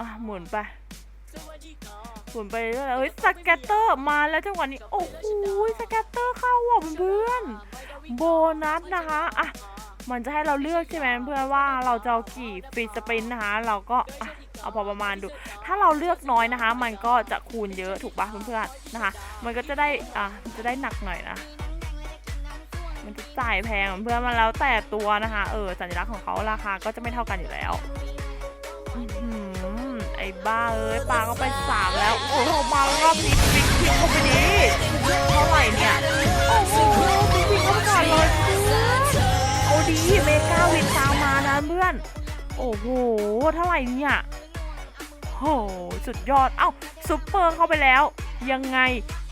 อะหมุนไปหมุนไปเรื่อยๆเฮ้ยสแกตเตอร์มาแล้วจังหวะนี้ โอ้โหสแกตเตอร์เข้าว่ะเพื่อนๆโบนัสนะคะอะมันจะให้เราเลือกใช่ไหมเพื่อนว่าเราจะเอากี่ฟรีสปินนะคะ เราก็อะเอาพอประมาณดู ถ้าเราเลือกน้อยนะคะ มันก็จะคูณเยอะถูกปะเพื่อนๆนะคะ มันก็จะได้อะจะได้หนักหน่อยนะ มันจะจ่ายแพงเพื่อนมันแล้วแต่ตัวนะคะ เออสัญลักษณ์ของเขาราคาก็จะไม่เท่ากันอยู่แล้วอื้อหือไอ้ บ้าเอ้ยปลาก็ไปสามแล้ว โอ้โหมารอบนี้ปิ๊กพิงเข้าไปดีเท่าไหร่เนี่ย โอ้โหปิ๊กพิงเข้าไปก่อนเลยเอนเอาดีเมกาวินตามมานะเพื่อน โอ้โหเท่าไหร่เนี่ยโหสุดยอด เอ้าซุปเปอร์เข้าไปแล้ว ยังไง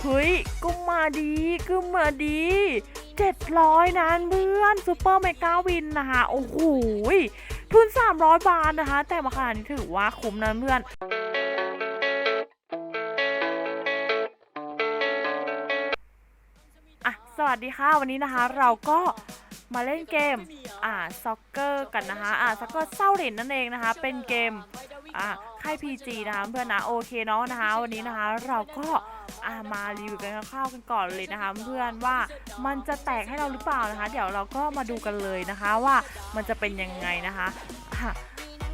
เฮ้ยก็มาดีก็มาดี700นั้นเพื่อนซูเปอร์เมกาวินนะคะโอ้โหย ทุน 300 บาทนะคะ แต่มาขนาดนี้ถือว่าคุ้มนะเพื่อนอะสวัสดีค่ะ วันนี้นะคะ เราก็มาเล่นเกม อ่าซ็อกเกอร์กันนะคะ อ่าซ็อกเกอร์เศร้าเหรนนั่นเองนะคะ เป็นเกม อ่าค่าย PG นะคะเพื่อนนะ โอเคเนาะนะคะ วันนี้นะคะ เราก็ อ่ามารีวิวกันคร่าวๆกันก่อนเลยนะคะ เพื่อนว่ามันจะแตกให้เราหรือเปล่านะคะ เดี๋ยวเราก็มาดูกันเลยนะคะว่ามันจะเป็นยังไงนะคะ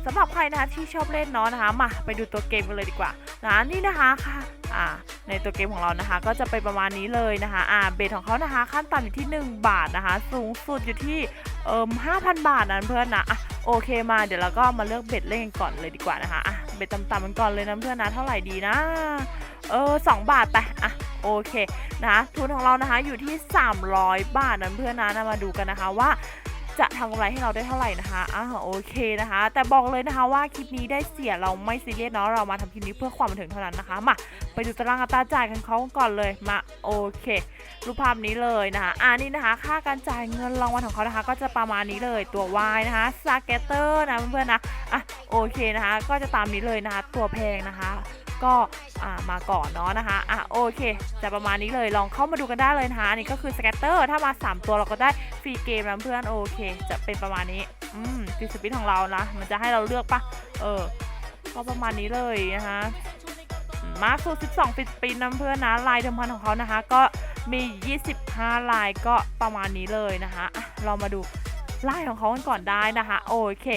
สำหรับใครนะคะที่ชอบเล่นเนาะนะคะมาไปดูตัวเกมกันเลยดีกว่านะนี่นะคะค่ะอ่าในตัวเกมของเรานะคะ ก็จะเป็นประมาณนี้เลยนะคะอ่าเบสของเขานะคะ ขั้นต่ำอยู่ที่ 1 บาทนะคะ สูงสุดอยู่ที่เอ่ม5,000บาทนะเพื่อนนะอะโอเคมาเดี๋ยวเราก็มาเลือกเบ็ดเล่นกันก่อนเลยดีกว่านะคะอะ เบ็ดต่ำๆกันก่อนเลยนะเพื่อนนะเท่าไหร่ดีนะ เออ2บาทไปอะโอเคนะคะทุนของเรานะคะอยู่ที่ 300 บาทนะเพื่อนนะนะมาดูกันนะคะว่า จะทำกำไรให้เราได้เท่าไหร่นะคะอ่าโอเคนะคะ แต่บอกเลยนะคะว่าคลิปนี้ได้เสียเราไม่ซีเรียสเนาะเรามาทำคลิปนี้เพื่อความบันเทิงเท่านั้นนะคะมาไปดูตารางอัตราจ่ายกันเขาก่อนเลยมาโอเครูปภาพนี้เลยนะคะอ่านี่นะคะ ค่าการจ่ายเงินรางวัลของเขานะคะ ก็จะประมาณนี้เลยตัว Y นะคะสเกตเตอร์นะเพื่อนๆนะอะโอเคนะคะ ก็จะตามนี้เลยนะคะ ตัวแพงนะคะก็อ่ามาก่อนเนาะนะคะอะโอเค จะประมาณนี้เลยลองเข้ามาดูกันได้เลยนะคะนี่ก็คือสเกตเตอร์ถ้ามา 3 ตัวเราก็ได้ฟรีเกมนะเพื่อนโอเค จะเป็นประมาณนี้อืมฟรีสปินของเรานะมันจะให้เราเลือกปะเออก็ประมาณนี้เลยนะคะมาสู12ฟิสปินนะเพื่อนนะลายเดิมพันของเขานะคะ ก็มี 25 ลายก็ประมาณนี้เลยนะคะเรามาดู ไลายของเขากันก่อนได้นะคะ โอเค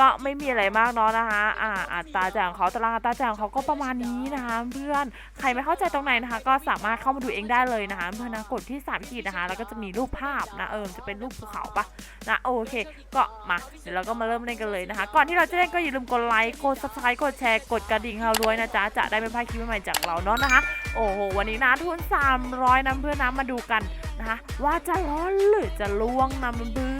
ก็ไม่มีอะไรมากเนาะนะคะอ่าอัตราจ่ายของเขาตารางอัตราจ่ายของเขาก็ประมาณนี้นะคะเพื่อนใครไม่เข้าใจตรงไหนนะคะ ก็สามารถเข้ามาดูเองได้เลยนะคะเพื่อนนะกดที่3ขีดนะคะ แล้วก็จะมีรูปภาพนะเออจะเป็นรูปภูเขาปะนะโอเค ก็มาเดี๋ยวเราก็มาเริ่มเล่นกันเลยนะคะ ก่อนที่เราจะเล่นก็อย่าลืมกดไลค์กด subscribe กดแชร์กดกระดิ่งเราด้วยนะจ๊ะจะได้ไม่พลาดคลิปใหม่ๆจากเราเนาะนะคะ โอ้โหวันนี้นะทุน300นะเพื่อนนะมาดูกันนะคะว่าจะร้อนหรือจะล่วงนะเพื่อน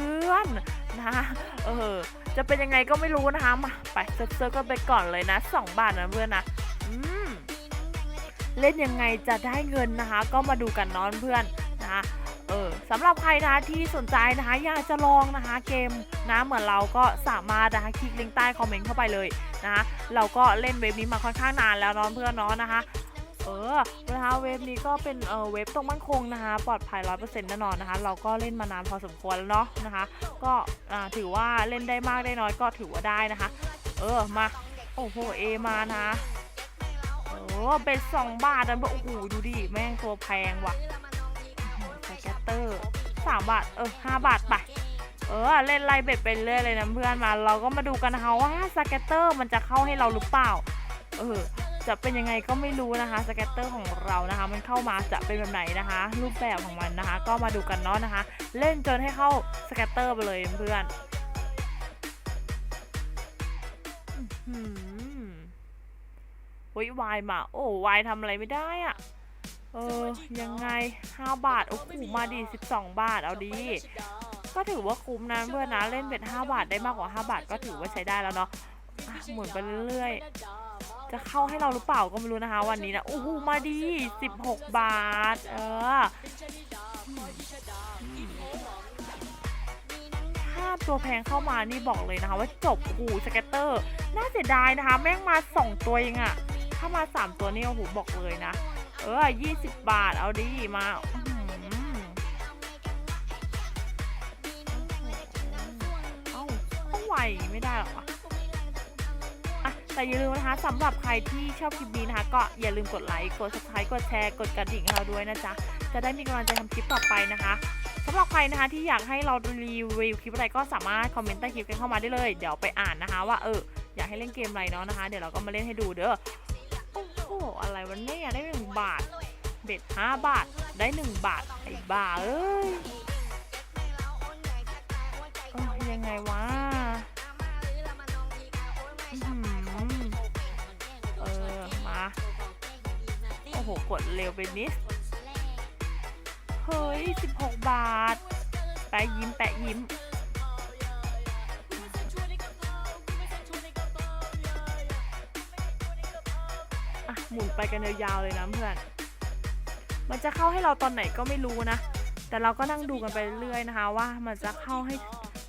นะคะเออจะเป็นยังไงก็ไม่รู้นะคะมาไปเซิร์ฟเซิร์ฟกันไปก่อนเลยนะ 2 บาทนะเพื่อนนะอืมเล่นยังไงจะได้เงินนะคะ ก็มาดูกันเนอนเพื่อนนะคะเออสำหรับใครนะคะที่สนใจนะคะอยากจะลองนะคะเกมนะเหมือนเราก็สามารถนะคะคลิกลิงก์ใต้คอมเมนต์เข้าไปเลยนะคะเราก็เล่นเว็บนี้มาค่อนข้างนานแล้วเนอนเพื่อนเนาะนะคะ เออนะคะเว็บนี้ก็เป็นเออเว็บตรงมั่นคงนะคะ ปลอดภัยร้อยเปอร์เซ็นต์แน่นอนนะคะ เราก็เล่นมานานพอสมควรแล้วเนาะนะคะ ก็อ่าถือว่าเล่นได้มากได้น้อยก็ถือว่าได้นะคะ เออมาโอ้โหเอมานะโอ้เบ็ดสองบาทนะโอ้โหดูดิแม่งตัวแพงว่ะสแกตเตอร์สามบาทเออห้าบาทไปเออเล่นไล่เบ็ดไปเรื่อยเลยนะเพื่อนมา เราก็มาดูกันนะคะว่าสแกตเตอร์มันจะเข้าให้เราหรือเปล่า เออ จะเป็นยังไงก็ไม่รู้นะคะสแกตเตอร์ของเรานะคะ มันเข้ามาจะเป็นแบบไหนนะคะ รูปแบบของมันนะคะ ก็มาดูกันเนาะนะคะ เล่นจนให้เข้าสแกตเตอร์ไปเลยเพื่อนอื้อหือโอ้ยวายมา โอ้วายทำอะไรไม่ได้อะเออ ยังไง 5 บาท โอ้โหมาดี 12 บาท เอาดี ก็ถือว่าคุ้มนะเพื่อนนะ เล่นเป็น5บาทได้มากกว่า 5 บาทก็ถือว่าใช้ได้แล้วเนาะะหมุนไปเรื่อยๆ จะเข้าให้เราหรือเปล่าก็ไม่รู้นะคะ วันนี้นะโอ้โหมาดี 16 บาท เออถ้าตัวแพงเข้ามานี่บอกเลยนะคะ ว่าจบโอ้โหสเก็ตเตอร์ น่าเสียดายนะคะ แม่งมา 2 ตัวเองอะถ้ามา 3 ตัวนี่โอ้โหบอกเลยนะ เออ 20 บาทเอาดีมาเอ้าไหวไม่ได้หรอวะ แต่อย่าลืมนะคะสำหรับใครที่ชอบคลิปนี้นะคะ ก็อย่าลืมกดไลค์กด subscribe กดแชร์กดกระดิ่งเราด้วยนะจ๊ะจะได้มีกำลังใจทำคลิปต่อไปนะคะสำหรับใครนะคะที่อยากให้เรารีวิวคลิปอะไรก็สามารถคอมเมนต์ใต้คลิปกันเข้ามาได้เลย เดี๋ยวไปอ่านนะคะ ว่าเอออยากให้เล่นเกมอะไรเนาะนะคะ เดี๋ยวเราก็มาเล่นให้ดูเด้อโอ้โหอะไรวันนี้ได้หนึ่งบาท เบ็ดห้าบาทได้หนึ่งบาทไอ้บ้าเอ้ยยังไงวะ กดเร็วไปนิด เฮ้ย 16 บาทแปะยิ้มแปะยิ้ม อะ หมุนไปกันยาวๆเลยนะเพื่อน มันจะเข้าให้เราตอนไหนก็ไม่รู้นะ แต่เราก็นั่งดูกันไปเรื่อยนะคะ ว่ามันจะเข้าให้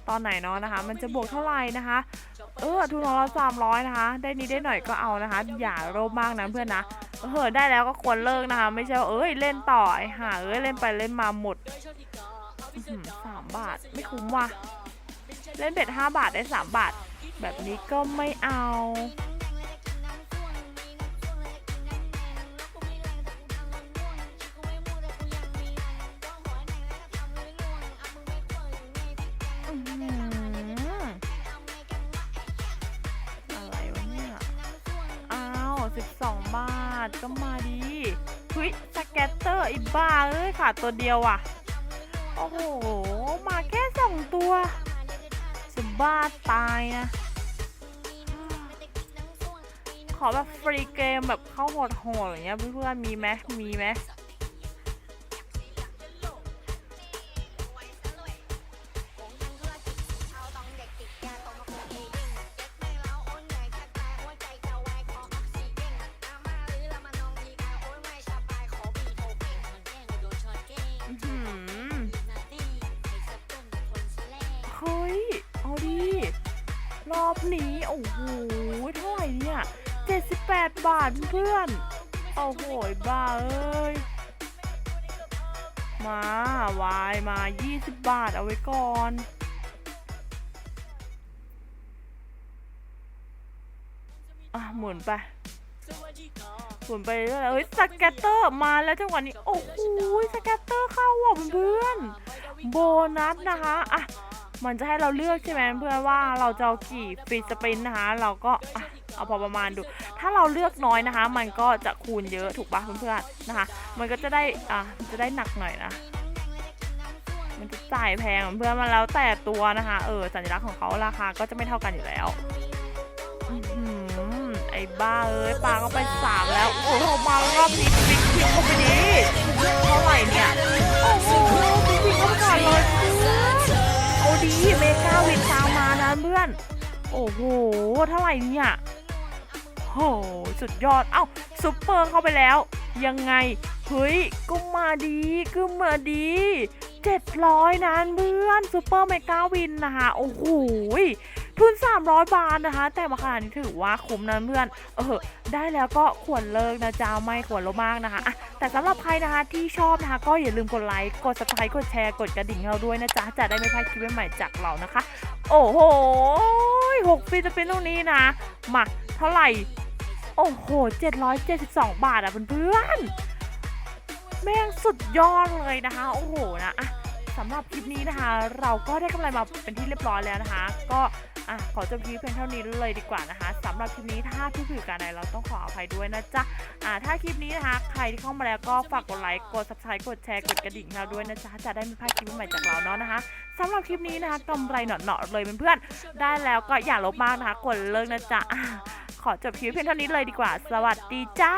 ตอนไหนเนาะนะคะ มันจะบวกเท่าไหร่นะคะ เออทุนของเราสามร้อยนะคะ ได้นี้ได้หน่อยก็เอานะคะ อย่าโลภมากนะเพื่อนนะ เออได้แล้วก็ควรเลิกนะคะ ไม่ใช่ว่าเอ้ยเล่นต่อไอ้ห่าเอ้ยเล่นไปเล่นมาหมดสามบาทไม่คุ้มว่ะ เล่นเบ็ดห้าบาทได้สามบาท แบบนี้ก็ไม่เอา องบาทก็มาดีเฮ้ยสแกตเตอร์อีบ้าเอ้ยขาดตัวเดียวอะ โอ้โห มาแค่สองตัวจะบ้าตายนะ ขอแบบฟรีเกมแบบเข้าโหดๆอย่างเงี้ยเพื่อนๆมีไหมมีไหม อบนี้ โอ้โหเท่าไหร่เนี่ย 78 บาทเพื่อน โอ้โหบ้าเอ้ย มาวายมา 20 บาทเอาไว้ก่อนอะหมุนไปหมุนไปเรื่อยเอ้ยสแกตเตอร์มาแล้วจังหวะนี้ โอ้โหสแกตเตอร์เข้าว่ะเพื่อนโบนัสนะคะอะ มันจะให้เราเลือกใช่ไหมเพื่อนว่าเราจะเอากี่ฟรีสปรินต์นะคะ เราก็อะเอาพอประมาณดู ถ้าเราเลือกน้อยนะคะ มันก็จะคูณเยอะถูกปะเพื่อนๆนะคะ มันก็จะได้อะจะได้หนักหน่อยนะ มันจะจ่ายแพงเพื่อนมันแล้วแต่ตัวนะคะ เออสัญลักษณ์ของเขาราคาก็จะไม่เท่ากันอยู่แล้วอื้อหือไอ้บ้าเอ้ยปลาก็ไปสามแล้ว โอ้โหมารอบนี้ปิ๊กพิกเข้าไปดี โอ้โห เท่าไหร่เนี่ยโหสุดยอด เอ้าซุปเปอร์เข้าไปแล้ว ยังไง เฮ้ยก็มาดีก็มาดี700นานเพื่อนซุปเปอร์เมกาวินนะคะ โอ้โหทุน 300 บาทนะคะ แต่มาขนาดนี้ถือว่าคุ้มนะเพื่อน เออ ได้แล้วก็ควรเลิกนะจ๊ะไม่ควรลบมากนะคะ แต่สำหรับใครนะคะที่ชอบนะคะ ก็อย่าลืมกดไลค์ กด subscribe กดแชร์ กดกระดิ่งเราด้วยนะจ๊ะ จะได้ไม่พลาดคลิปใหม่ๆจากเรานะคะ โอ้โหหกปีจะเป็นตรงนี้นะ มา เท่าไหร่ โอ้โห 772 บาทอะเพื่อนๆแม่งสุดยอดเลยนะคะ โอ้โหนะสำหรับคลิปนี้นะคะ เราก็ได้กำไรมาเป็นที่เรียบร้อยแล้วนะคะ ก็ อะขอจบคลิปเพียงเท่านี้เลยดีกว่านะคะสำหรับคลิปนี้ถ้าพี่ผิวการใดเราต้องขออภัยด้วยนะจ๊ะอ่าถ้าคลิปนี้นะคะใครที่เข้ามาแล้วก็ฝากกดไลค์กด subscribe กดแชร์กดกระดิ่งเราด้วยนะจ๊ะจะได้ไม่พลาดคลิปใหม่จากเราเนาะนะคะสำหรับคลิปนี้นะคะกำไรเหนาะๆเลยเพื่อนๆได้แล้วก็อย่าลบมากนะคะกดเลิกนะจ๊ะขอจบคลิปเพียงเท่านี้เลยดีกว่า สวัสดีจ้า